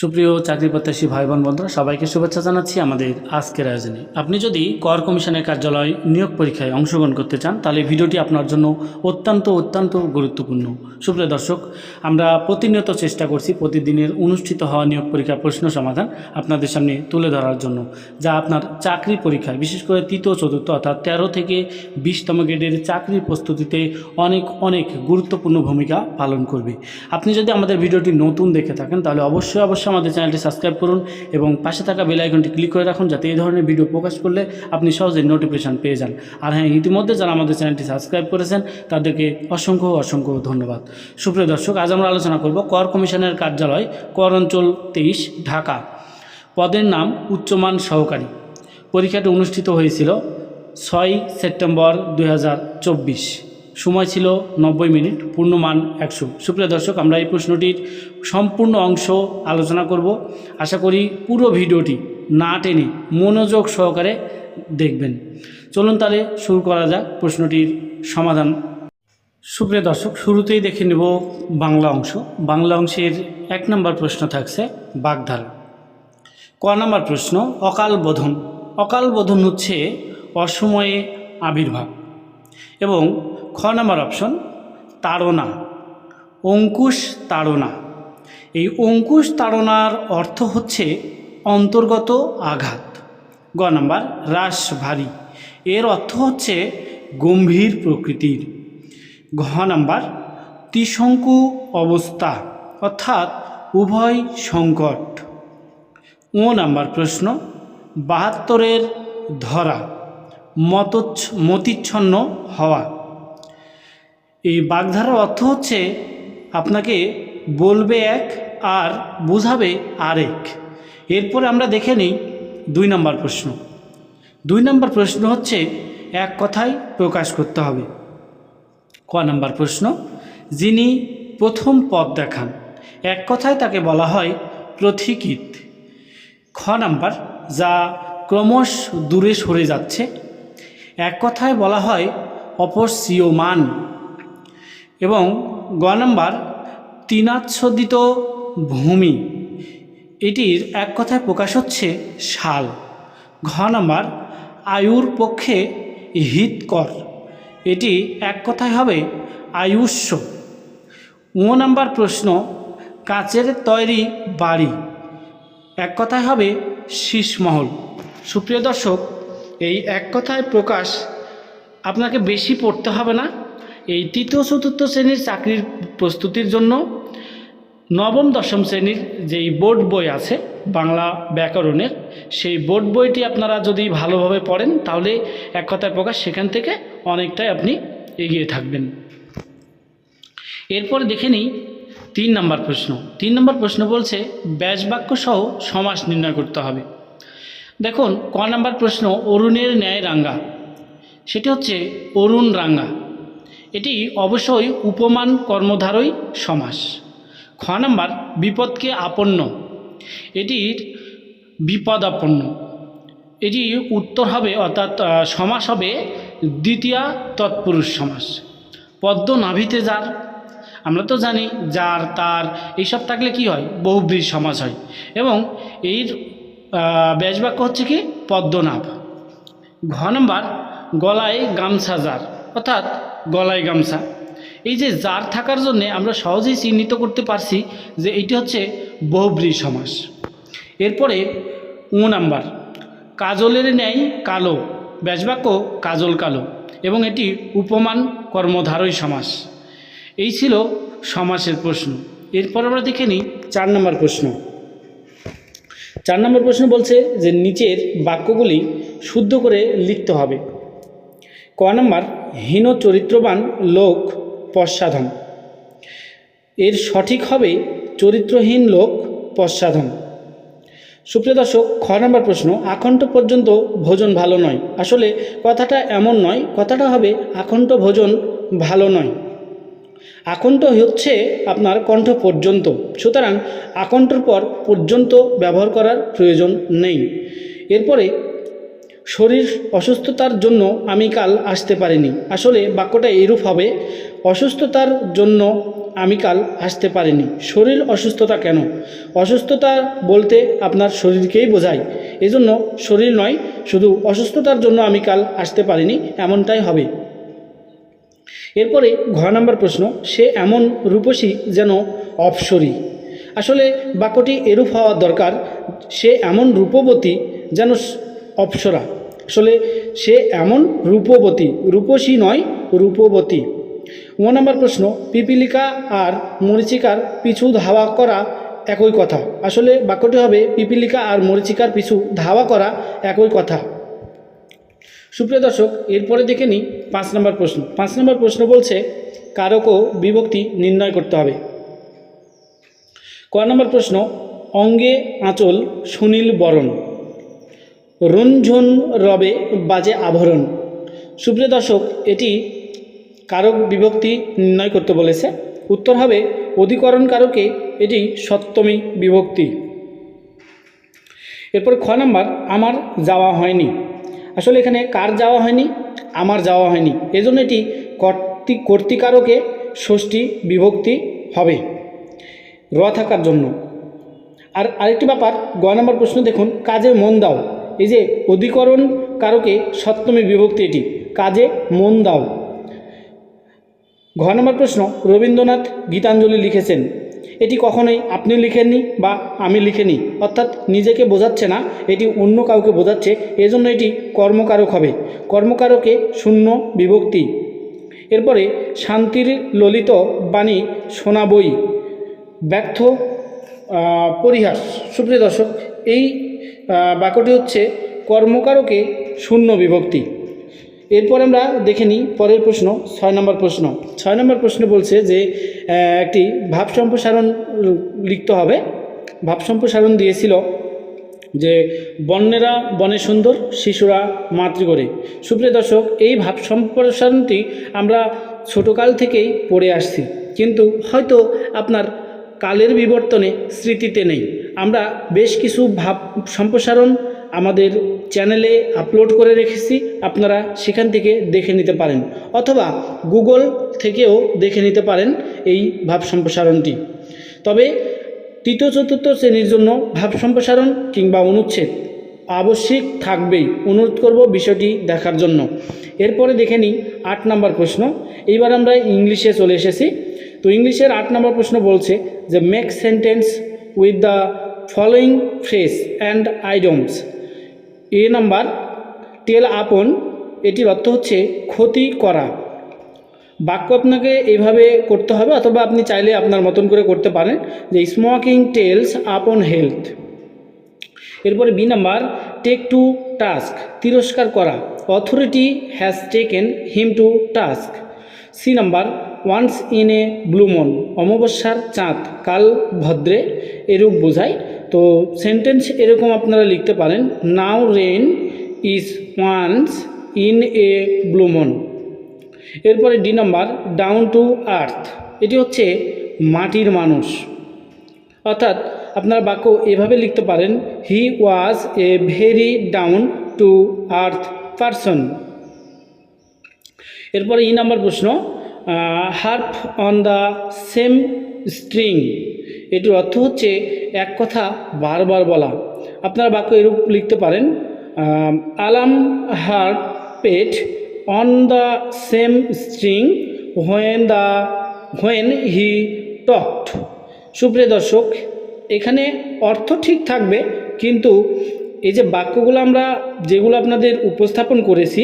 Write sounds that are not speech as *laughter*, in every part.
সুপ্রিয় চাকরি প্রত্যাশী ভাই বোন বন্ধুরা, সবাইকে শুভেচ্ছা জানাচ্ছি আমাদের আজকের আয়োজনে। আপনি যদি কর কমিশনের কার্যালয় নিয়োগ পরীক্ষায় অংশগ্রহণ করতে চান, তাহলে ভিডিওটি আপনার জন্য অত্যন্ত অত্যন্ত গুরুত্বপূর্ণ। সুপ্রিয় দর্শক, আমরা প্রতিনিয়ত চেষ্টা করছি প্রতিদিনের অনুষ্ঠিত হওয়া নিয়োগ পরীক্ষার প্রশ্ন সমাধান আপনাদের সামনে তুলে ধরার জন্য, যা আপনার চাকরি পরীক্ষায়, বিশেষ করে তৃতীয়, চতুর্থ অর্থাৎ তেরো থেকে বিশতম গ্রেডের চাকরির প্রস্তুতিতে অনেক অনেক গুরুত্বপূর্ণ ভূমিকা পালন করবে। আপনি যদি আমাদের ভিডিওটি নতুন দেখে থাকেন, তাহলে অবশ্যই অবশ্যই আমাদের চ্যানেলটি সাবস্ক্রাইব করুন এবং পাশে থাকা বেল আইকনটি ক্লিক করে রাখুন যাতে এই ধরনের ভিডিও প্রকাশ করলে আপনি সহজেই নোটিফিকেশান পেয়ে যান। আর হ্যাঁ ইতিমধ্যে যারা আমাদের চ্যানেলটি সাবস্ক্রাইব করেছেন, তাদেরকে অসংখ্য অসংখ্য ধন্যবাদ। সুপ্রিয় দর্শক, আজ আমরা আলোচনা করব কর কমিশনের কার্যালয়, কর অঞ্চল তেইশ, ঢাকা। পদের নাম উচ্চমান সহকারী। পরীক্ষাটি অনুষ্ঠিত হয়েছিল ছয় সেপ্টেম্বর দু দুই সময় ছিল নব্বই মিনিট, পূর্ণমান একশো। সুপ্রিয় দর্শক, আমরা এই প্রশ্নটির সম্পূর্ণ অংশ আলোচনা করব। আশা করি পুরো ভিডিওটি না টেনে মনোযোগ সহকারে দেখবেন। চলুন তাহলে শুরু করা যাক প্রশ্নটির সমাধান। সুপ্রিয় দর্শক, শুরুতেই দেখে নেব বাংলা অংশ। বাংলা অংশের এক নম্বর প্রশ্ন থাকছে বাগধারা। ক নম্বর প্রশ্ন, অকাল বোধন। অকাল বোধন হচ্ছে অসময়ে আবির্ভাব এবং খ নম্বর অপশন, তাড়না। অঙ্কুশ তাড়না। এই অঙ্কুশ তাড়নার অর্থ হচ্ছে অন্তর্গত আঘাত। গ নম্বর হ্রাস ভারী এর অর্থ হচ্ছে গম্ভীর প্রকৃতির। ঘ নাম্বার, ত্রিশঙ্কু অবস্থা, অর্থাৎ উভয় সংকট। ও নাম্বার প্রশ্ন, বাহাত্তরের ধরা, মতচ্ছ মতিচ্ছন্ন হওয়া। এই বাগধারার অর্থ হচ্ছে আপনাকে বলবে এক আর বোঝাবে আরেক। এরপরে আমরা দেখে নিই দুই নম্বর প্রশ্ন। দুই নম্বর প্রশ্ন হচ্ছে এক কথায় প্রকাশ করতে হবে। ক নম্বর প্রশ্ন, যিনি প্রথম পথ দেখান, এক কথায় তাকে বলা হয় প্রথিকিত। খ নাম্বার, যা ক্রমশ দূরে সরে যাচ্ছে, এক কথায় বলা হয় অপসীয়মান এবং গ নাম্বার তিনাচ্ছদিত ভূমি। এটির এক কথায় প্রকাশ হচ্ছে শাল। ঘ নাম্বার আয়ুর পক্ষে হিতকর। এটি এক কথায় হবে আয়ুষ্য। ও নাম্বার প্রশ্ন, কাচের তৈরি বাড়ি। এক কথায় হবে শীষমহল। সুপ্রিয় দর্শক, এই এক কথায় প্রকাশ আপনাকে বেশি পড়তে হবে না। এই তৃতীয় চতুর্থ শ্রেণির চাকরির প্রস্তুতির জন্য নবম দশম শ্রেণির যেই বোর্ড বই আছে, বাংলা ব্যাকরণের, সেই বোর্ড বইটি আপনারা যদি ভালোভাবে পড়েন, তাহলে এক কথায় প্রকাশ সেখান থেকে অনেকটাই আপনি এগিয়ে থাকবেন। এরপর দেখে নিই তিন নম্বর প্রশ্ন। তিন নম্বর প্রশ্ন বলছে ব্যাসবাক্য সহ সমাস নির্ণয় করতে হবে। দেখুন, ক নম্বর প্রশ্ন, অরুণের ন্যায় রাঙ্গা। সেটি হচ্ছে অরুণ রাঙ্গা। এটি অবশ্যই উপমান কর্মধারই সমাস। খ নাম্বার, বিপদকে আপন্ন। এটির বিপদাপন্ন। এটি উত্তর হবে, অর্থাৎ সমাস হবে দ্বিতীয়া তৎপুরুষ সমাস। পদ্ম নাভিতে যার, আমরা তো জানি যার, তার, এইসব থাকলে কি হয়? বহুব্রীর সমাস হয়। এবং এর ব্যাসবাক্য হচ্ছে কি? পদ্মনাভ। ঘ নম্বর, গলায় গামছা যার, অর্থাৎ গলায় গামছা। এই যে জার থাকার জন্যে আমরা সহজেই চিহ্নিত করতে পারছি যে এটি হচ্ছে বহুব্রী সমাস। এরপরে ও নাম্বার, কাজলের ন্যায় কালো, ব্যাসবাক্য কাজল কালো এবং এটি উপমান কর্মধারয় সমাস। এই ছিল সমাসের প্রশ্ন। এরপর আমরা দেখে নিই চার নম্বর প্রশ্ন। চার নম্বর প্রশ্ন বলছে যে নিচের বাক্যগুলি শুদ্ধ করে লিখতে হবে। ক নম্বর, হীন চরিত্রবান লোক পশ্চাধন এর সঠিক হবে চরিত্রহীন লোক পশ্চাধন সুপ্রিয় দর্শক, খ নম্বর প্রশ্ন আকণ্ঠ পর্যন্ত ভোজন ভালো নয়। আসলে কথাটা এমন নয়, কথাটা হবে আকণ্ঠ ভোজন ভালো নয়। আকণ্ঠ হচ্ছে আপনার কণ্ঠ পর্যন্ত। সুতরাং আকণ্ঠর পর পর্যন্ত ব্যবহার করার প্রয়োজন নেই। এরপরে শরীর অসুস্থতার জন্য আমি কাল আসতে পারিনি। আসলে বাক্যটা এরূপ হবে, অসুস্থতার জন্য আমি কাল আসতে পারিনি। শরীর অসুস্থতা কেন? অসুস্থতা বলতে আপনার শরীরকেই বোঝায়। এজন্য শরীর নয়, শুধু অসুস্থতার জন্য আমি কাল আসতে পারিনি, এমনটাই হবে। এরপরে ঘ নম্বর প্রশ্ন, সে এমন রূপসী যেন অপসরী? আসলে বাক্যটি এরূপ হওয়া দরকার, সে এমন রূপবতী যেন অপ্সরা। আসলে সে এমন রূপবতী, রূপসী নয়, রূপবতী। ও নম্বর প্রশ্ন, পিপিলিকা আর মরিচিকার পিছু ধাওয়া করা একই কথা? আসলে বাক্যটি হবে, পিপিলিকা আর মরিচিকার পিছু ধাওয়া করা একই কথা। সুপ্রিয় দর্শক, এরপরে দেখে নিই পাঁচ নম্বর প্রশ্ন। পাঁচ নম্বর প্রশ্ন বলছে, কারকও বিভক্তি নির্ণয় করতে হবে। ক নম্বর প্রশ্ন, অঙ্গে আঁচল সুনীল বরণ। রঞ্ঝন রবে বাজে আভরণ সুপ্রিয় দর্শক, এটি কারক বিভক্তি নির্ণয় করতে বলেছে। উত্তর হবে, অধিকরণ কারকে এটি সপ্তমী বিভক্তি। এরপর খ নাম্বার, আমার যাওয়া হয়নি। আসলে এখানে কার যাওয়া হয়নি? আমার যাওয়া হয়নি। এজন্য এটি কর্তৃ, কর্তৃকারকে ষষ্ঠী বিভক্তি হবে, র থাকার জন্য। আর আরেকটি ব্যাপার, গ নম্বর প্রশ্ন দেখুন কাজে মন দাও। এই যে অধিকরণ কারকে সপ্তমী বিভক্তি এটি, কাজে মন দাও। ঘ নম্বর প্রশ্ন, রবীন্দ্রনাথ গীতাঞ্জলি লিখেছেন। এটি কখনোই আপনি লিখেননি বা আমি লিখেনি, অর্থাৎ নিজেকে বোঝাচ্ছে না, এটি অন্য কাউকে বোঝাচ্ছে, এজন্য এটি কর্মকারক হবে। কর্মকারকে শূন্য বিভক্তি। এরপরে, শান্তির ললিত বাণী শোনা বই ব্যর্থ পরিহাস। সুপ্রিয় দর্শক, এই বাক্যটি হচ্ছে, কর্মকারকে শূন্য বিভক্তি। এরপর আমরা দেখে নিই পরের প্রশ্ন, ছয় নম্বর প্রশ্ন। ছয় নম্বর প্রশ্ন বলছে যে একটি ভাব সম্প্রসারণ লিখতে হবে। ভাব সম্প্রসারণ দিয়েছিল যে, বন্যেরা বনে সুন্দর, শিশুরা মাতৃ করে সুপ্রিয় দর্শক, এই ভাব সম্প্রসারণটি আমরা ছোটোকাল থেকেই পড়ে আসছি। কিন্তু হয়তো আপনার কালের বিবর্তনে স্মৃতিতে নেই। আমরা বেশ কিছু ভাব সম্প্রসারণ আমাদের চ্যানেলে আপলোড করে রেখেছি, আপনারা সেখান থেকে দেখে নিতে পারেন। অথবা গুগল থেকেও দেখে নিতে পারেন এই ভাব সম্প্রসারণটি। তবে তৃতীয়, চতুর্থ শ্রেণির জন্য ভাব সম্প্রসারণ কিংবা অনুচ্ছেদ আবশ্যিক থাকবেই। অনুরোধ করব বিষয়টি দেখার জন্য। এরপরে দেখে নিই আট নম্বর প্রশ্ন। এইবার আমরা ইংলিশে চলে এসেছি। তো ইংলিশের আট নম্বর প্রশ্ন বলছে যে make sentence with the following phrase and idioms A number tell upon এটির অর্থ হচ্ছে ক্ষতি করা। বাক্য আপনাকে এইভাবে করতে হবে অথবা আপনি চাইলে আপনার মতন করে করতে পারেন যে স্মোকিং টেলস আপন হেলথ এরপরে B number take to task তিরস্কার করা। Authority has taken him to task C number once in a blue moon অমাবস্যার চাঁদ, কাল ভদ্রে এরূপ বোঝায়। তো সেন্টেন্স এরকম আপনারা লিখতে পারেন now rain is once in a blue moon এরপরে D number down to earth এটি হচ্ছে মাটির মানুষ। অর্থাৎ আপনার বাক্য এভাবে লিখতে পারেন he was a very down to earth person এরপরে ই নাম্বার প্রশ্ন harp on the same string. এটির অর্থ হচ্ছে এক কথা বারবার বলা। আপনার বাক্য এরূপ লিখতে পারেন Alam harped on the same string when the when he talked. সুপ্রিয় দর্শক, এখানে অর্থ ঠিক থাকবে, কিন্তু এই যে বাক্যগুলো আমরা যেগুলো আপনাদের উপস্থাপন করেছি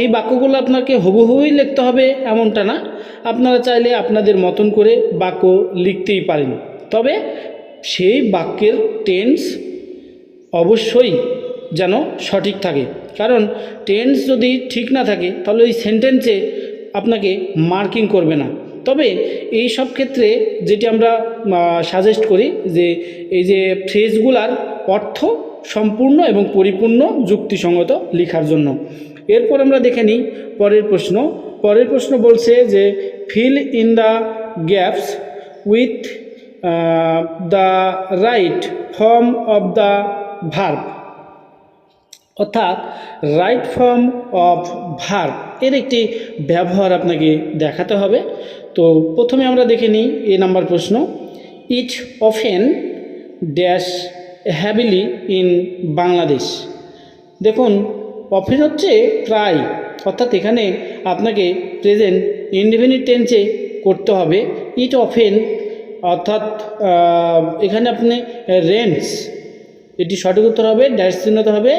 এই বাক্যগুলো আপনাকে হুবহুই লিখতে হবে এমনটা না। আপনারা চাইলে আপনাদের মতন করে বাক্য লিখতেই পারেন। তবে সেই বাক্যের টেন্স অবশ্যই যেন সঠিক থাকে। কারণ টেন্স যদি ঠিক না থাকে, তাহলে ওই সেন্টেন্সে আপনাকে মার্কিং করবে না। তবে এই সব ক্ষেত্রে যেটি আমরা সাজেস্ট করি যে এই যে ফ্রেজগুলার অর্থ সম্পূর্ণ এবং পরিপূর্ণ যুক্তিসঙ্গত লেখার জন্য। এরপর আমরা দেখে নিই পরের প্রশ্ন। পরের প্রশ্ন বলছে যে fill in the gaps with the right form of the verb অর্থাৎ রাইট ফর্ম অফ ভার্ব এর একটি ব্যবহার আপনাকে দেখাতে হবে। তো প্রথমে আমরা দেখে নিই এ নাম্বার প্রশ্ন। It often dash heavily in Bangladesh. দেখুন, অফেন হচ্ছে প্রায়, অর্থাৎ এখানে আপনাকে প্রেজেন্ট ইনডিফিনিট টেন্সে করতে হবে। ইট অফেন অর্থাৎ এখানে আপনি রেন্টস, এটি সঠিক উত্তর হবে, ড্যাশ চিহ্নতে হবে,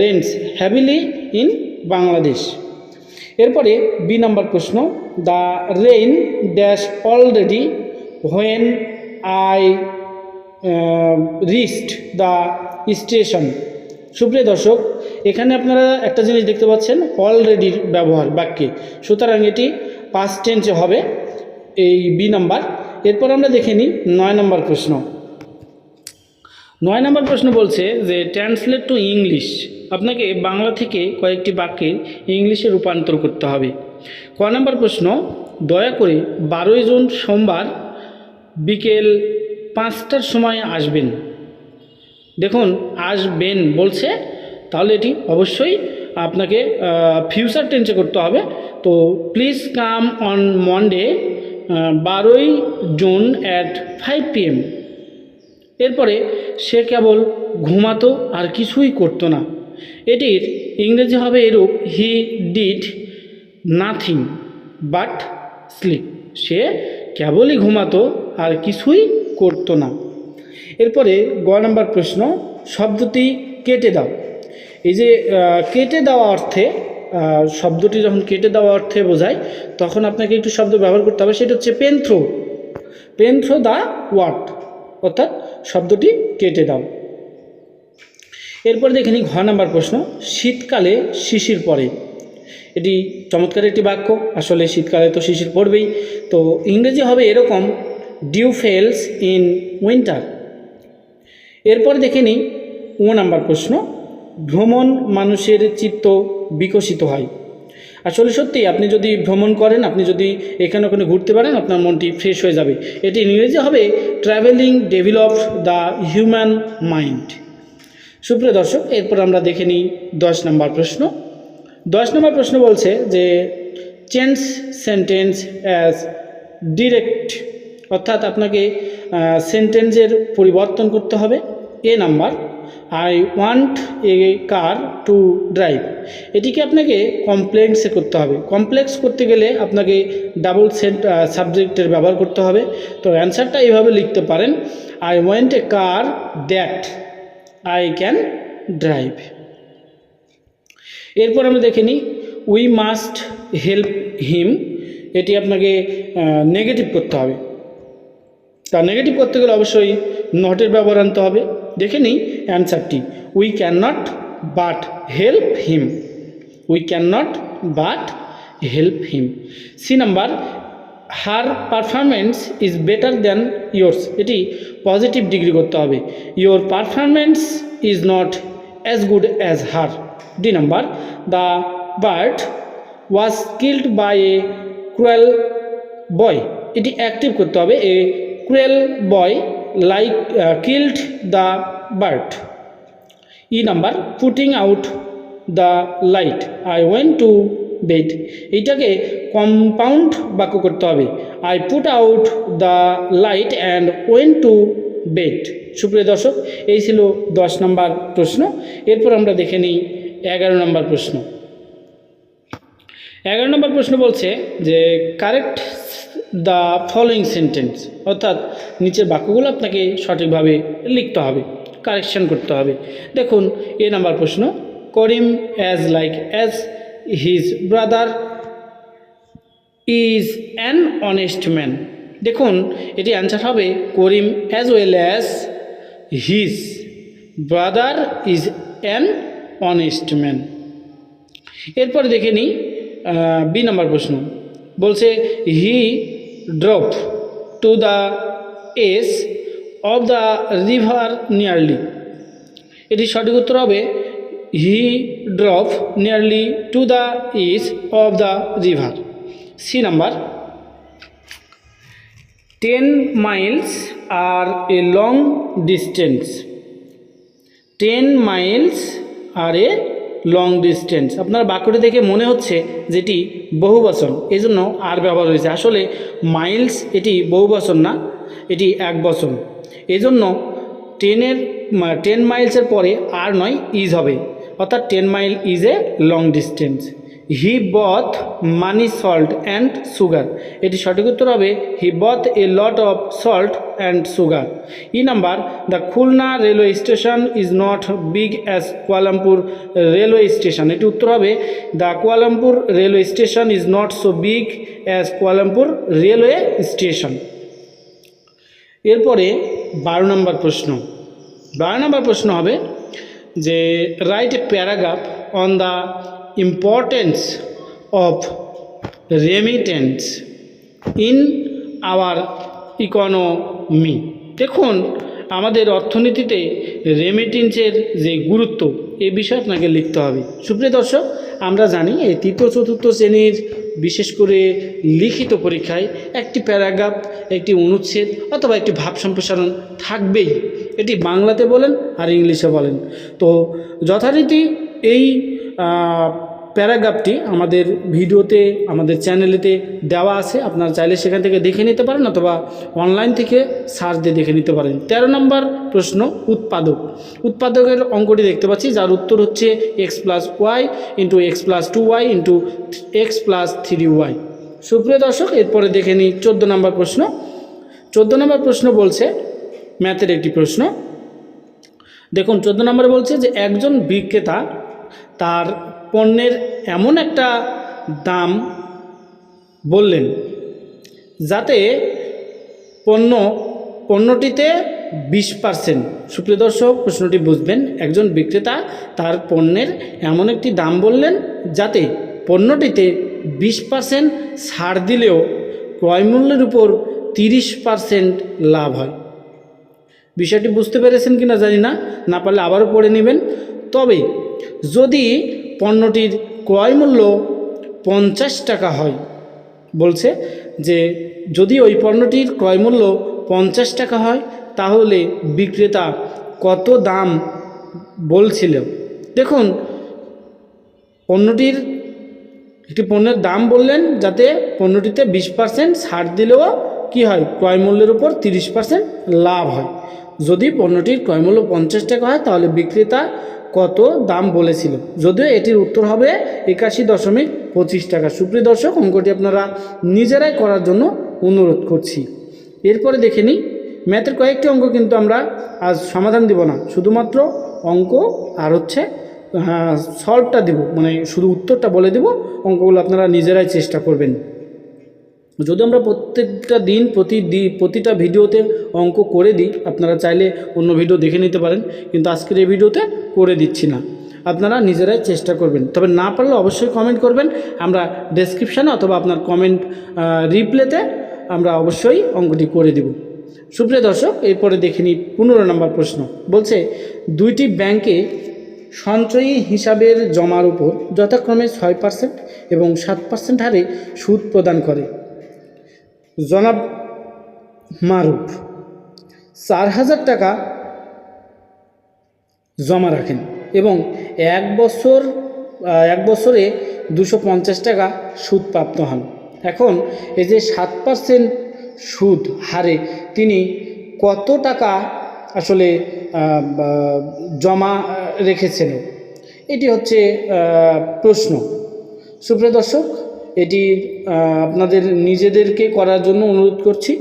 রেন্টস হ্যাভিলি ইন বাংলাদেশ। এরপরে বি নাম্বার প্রশ্ন the rain dash already when I reached the station সুপ্রিয় দর্শক, এখানে আপনারা একটা জিনিস দেখতে পাচ্ছেন অলরেডির ব্যবহার, বাক্যে। সুতরাং এটি পাস্ট টেন্সে হবে, এই বি নাম্বার। এরপর আমরা দেখে নিই নয় নম্বর প্রশ্ন। নয় নম্বর প্রশ্ন বলছে যে ট্রান্সলেট টু ইংলিশ আপনাকে বাংলা থেকে কয়েকটি বাক্যের ইংলিশে রূপান্তর করতে হবে। ক নম্বর প্রশ্ন, দয়া করে বারোই জুন সোমবার বিকেল পাঁচটার সময় আসবেন। দেখুন, আসবেন বলছে, তাহলে এটি অবশ্যই আপনাকে ফিউচার টেন্সে করতে হবে। তো প্লিজ কাম অন মন্ডে বারোই জুন অ্যাট ফাইভ পিএম এরপরে সে কেবল ঘুমাতো আর কিছুই করতো না। এটির ইংরেজি হবে এরূপ he did nothing but sleep সে কেবলই ঘুমাতো আর কিছুই করতো না। এরপরে গ নম্বর প্রশ্ন, শব্দটি কেটে দাও। এই যে কেটে দেওয়া অর্থে শব্দটি যখন কেটে দেওয়া অর্থে বোঝায়, তখন আপনাকে একটু শব্দ ব্যবহার করতে হবে, সেটা হচ্ছে pen through pen through the word অর্থাৎ, শব্দটি কেটে দাও। এরপর দেখে নিই ঘ নাম্বার প্রশ্ন, শীতকালে শিশির পড়ে। এটি চমৎকার একটি বাক্য, আসলে শীতকালে তো শিশির পড়বেই। তো ইংরেজি হবে এরকম ডিউ ফেলস ইন উইন্টার এরপর দেখে নিই ও নাম্বার প্রশ্ন, ভ্রমণ মানুষের চিত্ত বিকশিত হয়। আসলে সত্যি আপনি যদি ভ্রমণ করেন, আপনি যদি এখানে ওখানে ঘুরতে পারেন, আপনার মনটি ফ্রেশ হয়ে যাবে। এটি ইংরেজি হবে travelling develop the human mind সুপ্রিয় দর্শক, এরপর আমরা দেখে নিই দশ নম্বর প্রশ্ন। দশ নম্বর প্রশ্ন বলছে যে চেঞ্জ সেন্টেন্স অ্যাজ ডিরেক্ট অর্থাৎ আপনাকে সেন্টেন্সের পরিবর্তন করতে হবে। A number I want a car to drive এটিকে আপনাকে কমপ্লেক্সে করতে হবে। কমপ্লেক্স করতে গেলে আপনাকে ডাবল সেন্ট সাবজেক্টের ব্যবহার করতে হবে। তো অ্যান্সারটা এইভাবে লিখতে পারেন I want a car that I can drive এরপর আমরা দেখে নিই উই মাস্ট হেল্প হিম এটি আপনাকে নেগেটিভ করতে হবে। তা নেগেটিভ করতে গেলে অবশ্যই নটের ব্যবহার আনতে হবে। দেখে নিই অ্যান্সারটি we can not but help him we can not but help him C number her performance is better than yours. এটি পজিটিভ ডিগ্রি করতে হবে। Your performance is not as good as her. D number, the bird was killed by a cruel boy. এটি active করতে হবে। A cruel boy like killed the bird. E number, putting out the light. I went to bed এইটাকে compound বাক্য করতে হবে। I put out the light and went to bed সুপ্রিয় দর্শক, এই ছিল দশ নম্বর প্রশ্ন। এরপর আমরা দেখে নিই এগারো নম্বর প্রশ্ন। এগারো নম্বর প্রশ্ন বলছে যে কারেক্ট দ্য ফলোয়িং সেন্টেন্স অর্থাৎ নিচের বাক্যগুলো আপনাকে সঠিকভাবে লিখতে হবে কারেকশন করতে হবে। দেখুন, এ নাম্বার প্রশ্ন, Karim as like as his brother is an honest man দেখুন, এটি অ্যান্সার হবে Karim as well as his brother is an honest man এরপর দেখে নিই বি নম্বর প্রশ্ন। বলছে he drop to the east of the river nearly এটি সঠিক উত্তর হবে he drop nearly to the east of the river C number ten miles are a long distance ten miles are a long distance আপনার বাক্যটি দেখে মনে হচ্ছে যেটি বহু বচন এই জন্য আর ব্যবহার হয়েছে। আসলে মাইলস এটি বহু বচন না, এটি এক বচন এই জন্য টেনের টেন মাইলসের পরে আর নয় ইজ হবে। অর্থাৎ ten mile is a long distance he bought many salt and sugar এটি সঠিক উত্তর হবে he bought a lot of salt and sugar E number the Khulna railway station is not big as Kuala Lumpur railway station এটি উত্তর হবে the Kuala Lumpur railway station is not so big as Kuala Lumpur railway station এরপরে বারো নম্বর প্রশ্ন। বারো নম্বর প্রশ্ন হবে যে write a paragraph on the importance of remittance in our economy দেখুন আমাদের অর্থনীতিতে রেমিটেন্সের যে গুরুত্ব, এ বিষয়ে আপনাকে লিখতে হবে। সুপ্রিয় দর্শক, আমরা জানি এই তৃতীয় চতুর্থ শ্রেণির বিশেষ করে লিখিত পরীক্ষায় একটি প্যারাগ্রাফ, একটি অনুচ্ছেদ অথবা একটি ভাব সম্প্রসারণ থাকবেই। এটি বাংলাতে বলেন আর ইংলিশে বলেন। তো যথারীতি এই প্যারাগ্রাফটি আমাদের ভিডিওতে, আমাদের চ্যানেলেতে দেওয়া আছে। আপনারা চাইলে সেখান থেকে দেখে নিতে পারেন অথবা অনলাইন থেকে সার্চ দিয়ে দেখে নিতে পারেন। তেরো নম্বর প্রশ্ন, উৎপাদক। উৎপাদকের অঙ্কটি দেখতে পাচ্ছি, যার উত্তর হচ্ছে X plus Y into X plus two Y into X plus three Y সুপ্রিয় দর্শক, এরপরে দেখে নিই চোদ্দ নম্বর প্রশ্ন। চোদ্দ নম্বর প্রশ্ন বলছে ম্যাথের একটি প্রশ্ন। দেখুন, চোদ্দ নম্বরে বলছে যে একজন বিক্রেতা তার পণ্যের এমন একটা দাম বললেন যাতে পণ্য, পণ্যটিতে বিশ পার্সেন্ট। সুপ্রিয় দর্শক, প্রশ্নটি বুঝবেন। একজন বিক্রেতা তার পণ্যের এমন একটি দাম বললেন যাতে পণ্যটিতে বিশ পার্সেন্ট ছাড় দিলেও ক্রয়মূল্যের উপর তিরিশ পার্সেন্ট লাভ হয়। বিষয়টি বুঝতে পেরেছেন কি না জানি না না পারলে আবারও পড়ে নেবেন। তবে যদি পণ্যটির ক্রয় মূল্য পঞ্চাশ টাকা হয়। বলছে যে, যদি ওই পণ্যটির ক্রয় মূল্য পঞ্চাশ টাকা হয়, তাহলে বিক্রেতা কত দাম বলছিল। দেখুন, পণ্যটির একটি পণ্যের দাম বললেন যাতে পণ্যটিতে বিশ পার্সেন্ট ছাড় দিলেও কী হয়, ক্রয় মূল্যের উপর তিরিশ পার্সেন্ট লাভ হয়। যদি পণ্যটির ক্রয়মূল্য পঞ্চাশ টাকা হয়, তাহলে বিক্রেতা কত দাম বলেছিল। যদিও এটির উত্তর হবে একাশি দশমিক পঁচিশ টাকা। সুপ্রিয় দর্শক, অঙ্কটি আপনারা নিজেরাই করার জন্য অনুরোধ করছি। এরপরে দেখে নিই, ম্যাথের কয়েকটি অঙ্ক কিন্তু আমরা আজ সমাধান দিব না। শুধুমাত্র অঙ্ক আর হচ্ছে সলভটা দিব। মানে শুধু উত্তরটা বলে দেব, অঙ্কগুলো আপনারা নিজেরাই চেষ্টা করবেন। যদি আমরা প্রত্যেকটা দিন প্রতি প্রতিটা ভিডিওতে অঙ্ক করে দিই, আপনারা চাইলে অন্য ভিডিও দেখে নিতে পারেন, কিন্তু আজকের এই ভিডিওতে করে দিচ্ছি না। আপনারা নিজেরাই চেষ্টা করবেন। তবে না পারলে অবশ্যই কমেন্ট করবেন। আমরা ডেসক্রিপশানে অথবা আপনার কমেন্ট রিপ্লেতে আমরা অবশ্যই অঙ্কটি করে দিব। সুপ্রিয় দর্শক, এরপরে দেখে নিই পনেরো নম্বর প্রশ্ন। বলছে, দুইটি ব্যাংকে সঞ্চয়ী হিসাবের জমার উপর যথাক্রমে ছয় পার্সেন্ট এবং সাত পার্সেন্ট হারে সুদ প্রদান করে। জনাব মারুফ, চার হাজার টাকা জমা রাখেন এবং এক বছর এক বছরে দুশো পঞ্চাশ টাকা সুদ প্রাপ্ত হন। এখন এই যে সাত পার্সেন্ট সুদ হারে তিনি কত টাকা আসলে জমা রেখেছেন? এটি হচ্ছে প্রশ্ন। সুপ্রিয় দর্শক এটি আপনাদের নিজেদেরকে করার জন্য অনুরোধ করছি।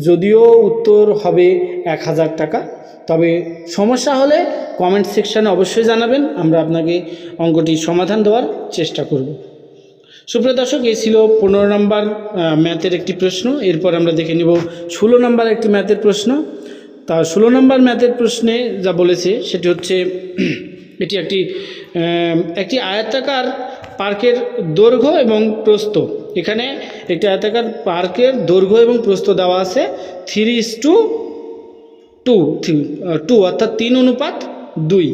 যদিও উত্তর হবে এক হাজার টাকা, তবে সমস্যা হলে কমেন্ট সেকশানে অবশ্যই জানাবেন। আমরা আপনাকে অঙ্কটির সমাধান দেওয়ার চেষ্টা করব। সুপ্রিয় দর্শক, এই ছিল পনেরো নম্বর ম্যাথের একটি প্রশ্ন। এরপর আমরা দেখে নেব ষোলো নম্বর একটি ম্যাথের প্রশ্ন। তা ষোলো নম্বর ম্যাথের প্রশ্নে যা বলেছে, সেটি হচ্ছে *clears throat* এটি একটি একটি আয়তাকার পার্কের দৈর্ঘ্য এবং প্রস্থ। এখানে একটি আয়তাকার পার্কের দৈর্ঘ্য এবং প্রস্থ দেওয়া আছে three is to two two two তিন অনুপাত দুই।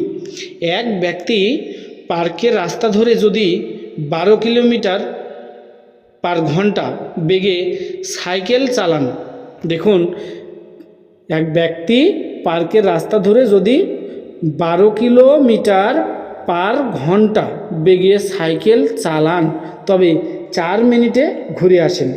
এক ব্যক্তি পার্কের রাস্তা ধরে যদি বারো কিলোমিটার পার ঘণ্টা বেগে সাইকেল চালান, দেখুন, এক ব্যক্তি পার্কের রাস্তা ধরে যদি বারো কিলোমিটার পার ঘণ্টা বেগে সাইকেল চালান, তবে চার মিনিটে ঘুরে আসেন।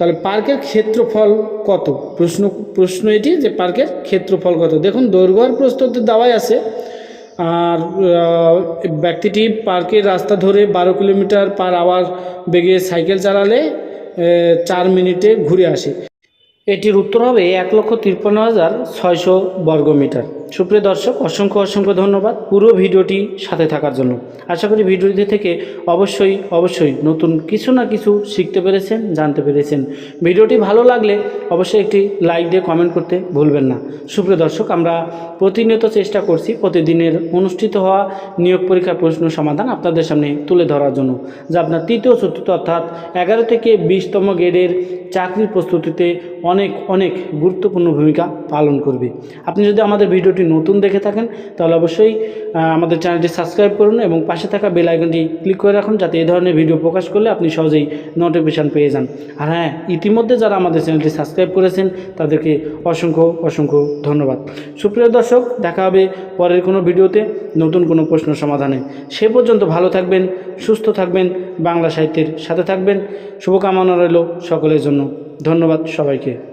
তাহলে পার্কের ক্ষেত্রফল কত? প্রশ্ন প্রশ্ন এটি যে পার্কের ক্ষেত্রফল কত? দেখুন দৈর্ঘ্য আর প্রস্তুতি দেওয়াই আছে। আর ব্যক্তিটি পার্কের রাস্তা ধরে বারো কিলোমিটার পার আওয়ার বেগে সাইকেল চালালে চার মিনিটে ঘুরে আসে। এটির উত্তর হবে এক লক্ষ তিপ্পান্ন হাজার ছয়শো বর্গমিটার। সুপ্রিয় দর্শক, অসংখ্য অসংখ্য ধন্যবাদ পুরো ভিডিওটি সাথে থাকার জন্য। আশা করি ভিডিওটি থেকে অবশ্যই অবশ্যই নতুন কিছু না কিছু শিখতে পেরেছেন, জানতে পেরেছেন। ভিডিওটি ভালো লাগলে অবশ্যই একটি লাইক দিয়ে কমেন্ট করতে ভুলবেন না। সুপ্রিয় দর্শক, আমরা প্রতিনিয়ত চেষ্টা করছি প্রতিদিনের অনুষ্ঠিত হওয়া নিয়োগ পরীক্ষার প্রশ্ন সমাধান আপনাদের সামনে তুলে ধরার জন্য, যা আপনার তৃতীয় চতুর্থ অর্থাৎ এগারো থেকে বিশতম গ্রেডের চাকরির প্রস্তুতিতে অনেক অনেক গুরুত্বপূর্ণ ভূমিকা পালন করবে। আপনি যদি আমাদের ভিডিওটি নতুন দেখে থাকেন, তাহলে অবশ্যই আমাদের চ্যানেলটি সাবস্ক্রাইব করুন এবং পাশে থাকা বেল আইকনটি ক্লিক করে রাখুন যাতে এই ধরনের ভিডিও প্রকাশ করলে আপনি সহজেই নোটিফিকেশান পেয়ে যান। আর হ্যাঁ ইতিমধ্যে যারা আমাদের চ্যানেলটি সাবস্ক্রাইব করেছেন, তাদেরকে অসংখ্য অসংখ্য ধন্যবাদ। সুপ্রিয় দর্শক, দেখা হবে পরের কোনো ভিডিওতে নতুন কোনো প্রশ্ন সমাধানে। সে পর্যন্ত ভালো থাকবেন, সুস্থ থাকবেন, বাংলা সাহিত্যের সাথে থাকবেন। শুভকামনা রইল সকলের জন্য। ধন্যবাদ সবাইকে।